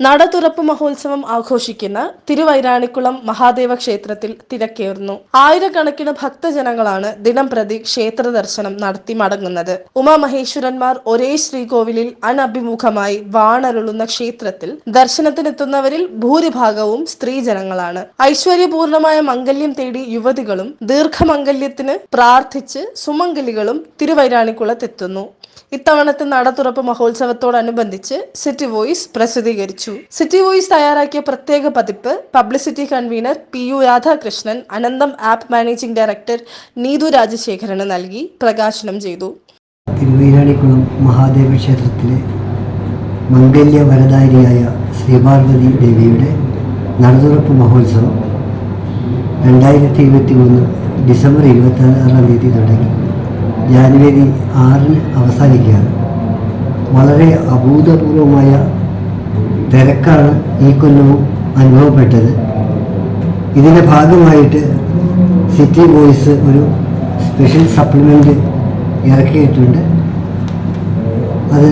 നട തുറപ്പ് മഹോത്സവം ആഘോഷിക്കുന്ന തിരുവൈരാണിക്കുളം മഹാദേവ ക്ഷേത്രത്തിൽ തിരക്കേറുന്നു. ആയിരക്കണക്കിന് ഭക്തജനങ്ങളാണ് ദിനം പ്രതി ക്ഷേത്ര ദർശനം നടത്തി മടങ്ങുന്നത്. ഉമാമഹേശ്വരന്മാർ ഒരേ ശ്രീകോവിലിൽ അനഭിമുഖമായി വാണരുളുന്ന ക്ഷേത്രത്തിൽ ദർശനത്തിനെത്തുന്നവരിൽ ഭൂരിഭാഗവും സ്ത്രീജനങ്ങളാണ്. ഐശ്വര്യപൂർണമായ മംഗല്യം തേടി യുവതികളും ദീർഘമംഗല്യത്തിന് പ്രാർത്ഥിച്ച് സുമംഗലികളും തിരുവൈരാണിക്കുളത്തെത്തുന്നു. ഇത്തവണത്തെ നട തുറപ്പ് മഹോത്സവത്തോടനുബന്ധിച്ച് സിറ്റി വോയിസ് പ്രസിദ്ധീകരിച്ചു. സിറ്റി വോയിസ് തയ്യാറാക്കിയ പ്രത്യേക പതിപ്പ് publicity convener P U Radhakrishnan Anantham app managing director Neethu രാജശേഖരന് നൽകി പ്രകാശനം ചെയ്തു. തിരുവീരാണിക്കുളം മഹാദേവ ക്ഷേത്രത്തിലെ മംഗല്യ വരദാരിയായ ശ്രീപാർവതി ദേവിയുടെ നടതുറപ്പ് മഹോത്സവം രണ്ടായിരത്തി ഇരുപത്തി മൂന്ന് ഡിസംബർ ഇരുപത്തി ആറാം തീയതി തുടങ്ങി. ജാനുവരി ആറിന് അവസാനിക്കുകയാണ്. വളരെ അഭൂതപൂർവമായ തിരക്കാണ് ഈ കൊല്ലവും അനുഭവപ്പെട്ടത്. ഇതിന്റെ ഭാഗമായിട്ട് സിറ്റി ബോയ്സ് ഒരു സ്പെഷ്യൽ സപ്ലിമെന്റ് ഇറക്കിയിട്ടുണ്ട്. അത്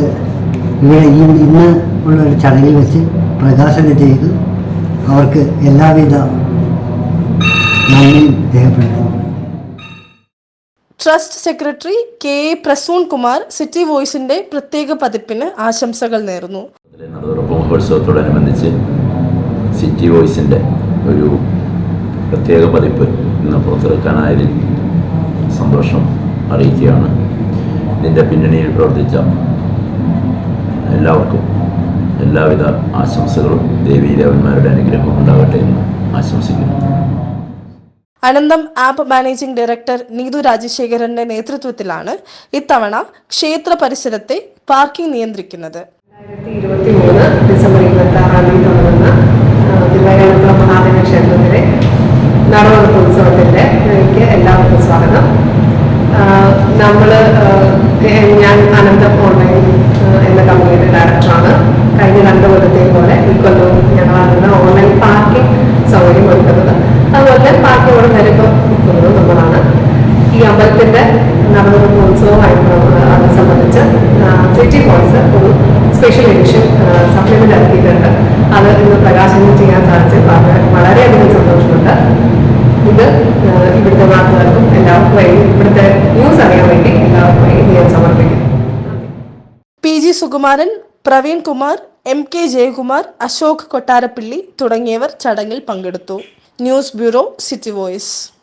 ഇവിടെ ഈ ഇന്ന് ഉള്ള ഒരു ചടങ്ങിൽ വെച്ച് പ്രകാശനം ചെയ്തു. അവർക്ക് എല്ലാവിധ നന്ദിയും രേഖപ്പെടുത്തുന്നു. Trust secretary K A Prasoon Kumar City വോയിസിന്റെ പ്രത്യേക പതിപ്പിന് ആശംസകൾ നേർന്നു. മഹോത്സവത്തോടനുബന്ധിച്ച് സിറ്റി വോയിസിന്റെ ഒരു പ്രത്യേക പതിപ്പ് ഇന്ന് പുറത്തിറക്കാനായതിൽ സന്തോഷം അറിയിക്കുകയാണ്. ഇതിന്റെ പിന്നണിയിൽ പ്രവർത്തിച്ച എല്ലാവർക്കും എല്ലാവിധ ആശംസകളും ദേവീദേവന്മാരുടെ അനുഗ്രഹവും ഉണ്ടാകട്ടെ എന്ന് ആശംസിക്കുന്നു. Anantham app managing director Neethu രാജശേഖരന്റെ നേതൃത്വത്തിലാണ് ഇത്തവണ ക്ഷേത്ര പരിസരത്തെ പാർക്കിംഗ് നിയന്ത്രിക്കുന്നത്. ഡിസംബർ ഇരുപത്തി ആറാം തീയതി തുടങ്ങുന്ന തിരുവൈരാണിക്കുളം മഹാദേവ ക്ഷേത്രത്തിലെ നടവെടുപ്പ് ഉത്സവത്തിന്റെ ഇതിലേക്ക് എല്ലാവർക്കും സ്വാഗതം. നമ്മൾ ഞാൻ അനന്തം ഓൺലൈൻ എന്ന കമ്പനിയുടെ ഡയറക്ടറാണ് കഴിഞ്ഞ രണ്ട് കൊല്ലത്തെ ഇവിടെ വരുമ്പോൾ നിൽക്കുന്നത് നമ്മളാണ്. ഈ അമ്പലത്തിന്റെ നടന്നുകൊടുക്കുന്ന ഉത്സവമായിട്ടുള്ള അത് സംബന്ധിച്ച് സിറ്റി ബോയ്സ് ഒരു സ്പെഷ്യൽ എഡിഷൻ സപ്ലിമെന്റ് ഇറക്കിയിട്ടുണ്ട് അത് ഇന്ന് പ്രകാശനം ചെയ്യാൻ സാധിച്ച് വളരെ വളരെയധികം സന്തോഷമുണ്ട്. ഇത് ഇവിടുത്തെ നാട്ടുകാർക്കും എല്ലാവർക്കും വേണ്ടി ഇവിടുത്തെ ന്യൂസ് അറിയാൻ വേണ്ടി എല്ലാവർക്കും വേണ്ടി ഞാൻ സമർപ്പിക്കുന്നു. P G Sukumaran Praveen Kumar M K Jayakumar Ashok Kottarappilly തുടങ്ങിയവർ ചടങ്ങിൽ പങ്കെടുത്തു. News bureau City Voice.